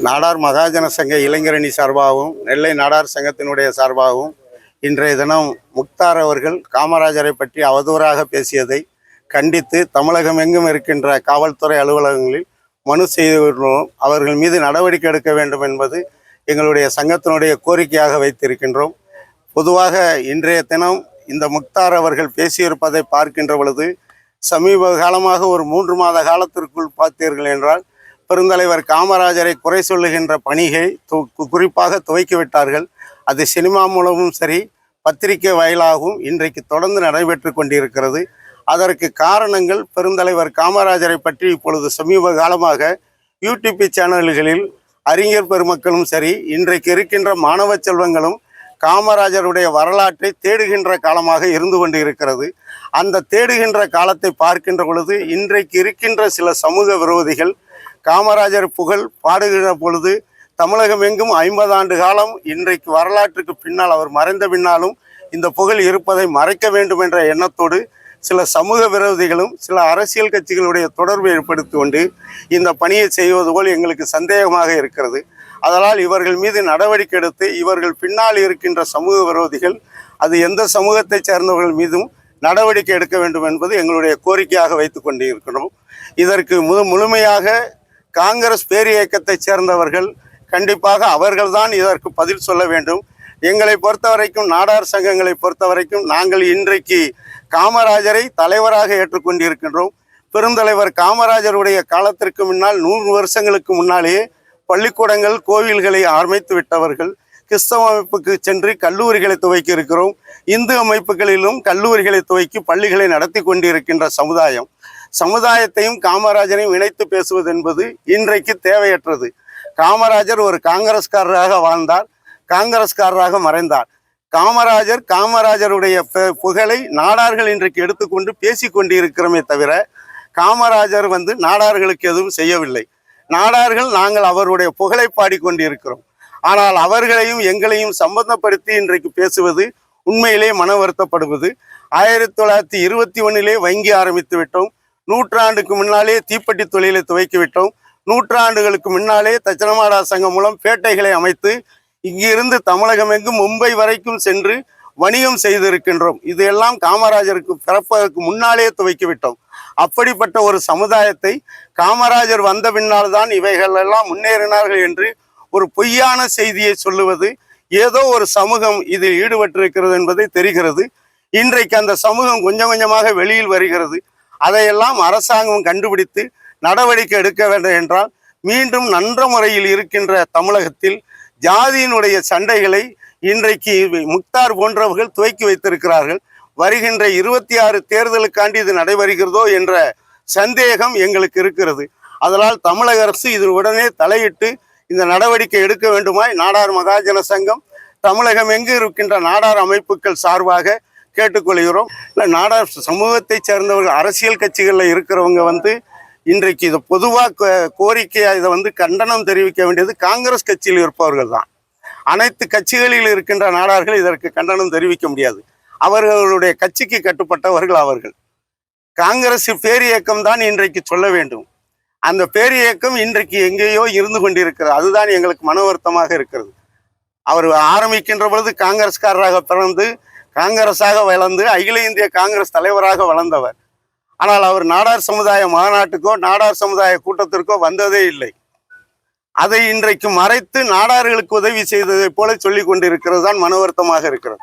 நாடார் மகாஜன சங்க இளைஞரணி சார்பாகவும் நெல்லை நாடார் சங்கத்தினுடைய சார்பாகவும் இன்றைய தினம் முக்தார் அவர்கள் காமராஜரை பற்றி அவதூறாக பேசியதை கண்டித்து தமிழகம் எங்கும் இருக்கின்ற காவல்துறை அலுவலகங்களில் மனு செய்துள்ளோம் அவர்கள் மீது நடவடிக்கை எடுக்க வேண்டும் என்பது எங்களுடைய சங்கத்தினுடைய கோரிக்கையாக வைத்திருக்கின்றோம். பொதுவாக இன்றைய தினம் இந்த முக்தார் அவர்கள் பேசியிருப்பதை பார்க்கின்ற பொழுது சமீப காலமாக ஒரு மூன்று மாத காலத்திற்குள் பார்த்தீர்கள் என்றால் பெருந்தலைவர் காமராஜரை குறை சொல்லுகின்ற பணியை து- குறிப்பாக துவக்கிவிட்டார்கள் அது சினிமா மூலமும் சரி பத்திரிகை வாயிலாகவும் இன்றைக்கு தொடர்ந்து நடைபெற்று கொண்டிருக்கிறது. அதற்கு காரணங்கள் பெருந்தலைவர் காமராஜரை பற்றி இப்பொழுது சமீப காலமாக யூடிபி சேனல்களில் அறிஞர் பெருமக்களும் சரி இன்றைக்கு இருக்கின்ற மாணவ செல்வங்களும் காமராஜருடைய வரலாற்றை தேடுகின்ற காலமாக இருந்து கொண்டு இருக்கிறது அந்த தேடுகின்ற காலத்தை பார்க்கின்ற பொழுது இன்றைக்கு இருக்கின்ற சில சமூக விரோதிகள் காமராஜர் புகழ் பாடுகிற பொழுது தமிழகம் எங்கும் ஐம்பது ஆண்டு காலம் இன்றைக்கு வரலாற்றுக்கு பின்னால் அவர் மறைந்த பின்னாலும் இந்த புகழ் இருப்பதை மறைக்க வேண்டும் என்ற எண்ணத்தோடு சில சமூக விரோதிகளும் சில அரசியல் கட்சிகளுடைய தொடர்பு ஏற்படுத்தி கொண்டு இந்த பணியை செய்வது போல் எங்களுக்கு சந்தேகமாக இருக்கிறது. அதனால் இவர்கள் மீது நடவடிக்கை எடுத்து இவர்கள் பின்னால் இருக்கின்ற சமூக விரோதிகள் அது எந்த சமூகத்தைச் சேர்ந்தவர்கள் மீதும் நடவடிக்கை எடுக்க வேண்டும் என்பது எங்களுடைய கோரிக்கையாக வைத்து கொண்டு இருக்கிறோம் இதற்கு முழு முழுமையாக காங்கிரஸ் பேரியக்கத்தைச் சேர்ந்தவர்கள் கண்டிப்பாக அவர்கள்தான் இதற்கு பதில் சொல்ல வேண்டும். எங்களை பொறுத்த வரைக்கும் நாடார் சங்கங்களை பொறுத்த வரைக்கும் நாங்கள் இன்றைக்கு காமராஜரை தலைவராக ஏற்றுக்கொண்டிருக்கின்றோம். பெருந்தலைவர் காமராஜருடைய காலத்திற்கு முன்னால் நூறு வருஷங்களுக்கு முன்னாலேயே பள்ளிக்கூடங்கள் கோவில்களை ஆரம்பித்து விட்டவர்கள். கிறிஸ்தவ அமைப்புக்கு சென்று கல்லூரிகளை துவக்கி இருக்கிறோம். இந்து அமைப்புகளிலும் கல்லூரிகளை துவக்கி பள்ளிகளை நடத்தி கொண்டிருக்கின்ற சமுதாயம். சமுதாயத்தையும் காமராஜரையும் இணைத்து பேசுவது என்பது இன்றைக்கு தேவையற்றது. காமராஜர் ஒரு காங்கிரஸ்காரராக வாழ்ந்தார். காங்கிரஸ்காரராக மறைந்தார். காமராஜர் காமராஜருடைய புகழை நாடார்கள் இன்றைக்கு எடுத்துக்கொண்டு பேசிக்கொண்டு இருக்கிறோமே தவிர காமராஜர் வந்து நாடார்களுக்கு எதுவும் செய்யவில்லை. நாடார்கள் நாங்கள் அவருடைய புகழை பாடிக்கொண்டிருக்கிறோம். ஆனால் அவர்களையும் எங்களையும் சம்பந்தப்படுத்தி இன்றைக்கு பேசுவது உண்மையிலே மன வருத்தப்படுவது ஆயிரத்தி தொள்ளாயிரத்தி இருபத்தி ஒன்னிலே வங்கி ஆரம்பித்து விட்டோம். நூற்றாண்டுக்கு முன்னாலே தீப்பெட்டி தொழிலை துவக்கி விட்டோம். நூற்றாண்டுகளுக்கு முன்னாலே தச்சனமாடா சங்கம் மூலம் பேட்டைகளை அமைத்து இங்கிருந்து தமிழகம் எங்கும் மும்பை வரைக்கும் சென்று வணிகம் செய்திருக்கின்றோம். இது எல்லாம் காமராஜருக்கு பிறப்பதற்கு முன்னாலே துவக்கிவிட்டோம் அப்படிப்பட்ட ஒரு சமுதாயத்தை காமராஜர் வந்த பின்னால் தான் இவைகள் எல்லாம் முன்னேறினார்கள் என்று ஒரு பொய்யான செய்தியை சொல்லுவது ஏதோ ஒரு சமூகம் இதில் ஈடுபட்டிருக்கிறது என்பதை தெரிகிறது. இன்றைக்கு அந்த சமூகம் கொஞ்சம் கொஞ்சமாக வெளியில் வருகிறது. அதையெல்லாம் அரசாங்கம் கண்டுபிடித்து நடவடிக்கை எடுக்க வேண்டும் என்றால் மீண்டும் நன்ற முறையில் இருக்கின்ற தமிழகத்தில் ஜாதியினுடைய சண்டைகளை இன்றைக்கு முக்தார் போன்றவர்கள் துவக்கி வைத்திருக்கிறார்கள். வருகின்ற இருபத்தி ஆறு தேர்தலுக்காண்டி இது நடைபெறுகிறதோ என்ற சந்தேகம் எங்களுக்கு இருக்கிறது. அதனால் தமிழக அரசு இது உடனே தலையிட்டு இந்த நடவடிக்கை எடுக்க வேண்டுமாய் நாடார் மகாஜன சங்கம் தமிழகம் எங்கு இருக்கின்ற நாடார் அமைப்புகள் சார்பாக கேட்டுக்கொள்கிறோம். இல்லை நாடார் சமூகத்தைச் சேர்ந்தவர்கள் அரசியல் கட்சிகளில் இருக்கிறவங்க வந்து இன்றைக்கு இதை பொதுவாக கோரிக்கையாக இதை வந்து கண்டனம் தெரிவிக்க வேண்டியது காங்கிரஸ் கட்சியில் இருப்பவர்கள் தான். அனைத்து கட்சிகளில் இருக்கின்ற நாடார்கள் இதற்கு கண்டனம் தெரிவிக்க முடியாது. அவர்களுடைய கட்சிக்கு கட்டுப்பட்டவர்கள் அவர்கள். காங்கிரஸ் பேரியக்கம் தான் இன்றைக்கு சொல்ல வேண்டும். அந்த பேரியக்கம் இன்றைக்கு எங்கேயோ இருந்து கொண்டிருக்கிறது. அதுதான் எங்களுக்கு மன வருத்தமாக இருக்கிறது. அவர் ஆரம்பிக்கின்ற பொழுது காங்கிரஸ்காரராக பிறந்து காங்கிரஸாக வளர்ந்து அகில இந்திய காங்கிரஸ் தலைவராக வளர்ந்தவர். ஆனால் அவர் நாடார் சமுதாய மாநாட்டுக்கோ நாடார் சமுதாய கூட்டத்திற்கோ வந்ததே இல்லை. அதை இன்றைக்கு மறைத்து நாடார்களுக்கு உதவி செய்ததை போல சொல்லிக் கொண்டிருக்கிறது தான் மனவருத்தமாக இருக்கிறது.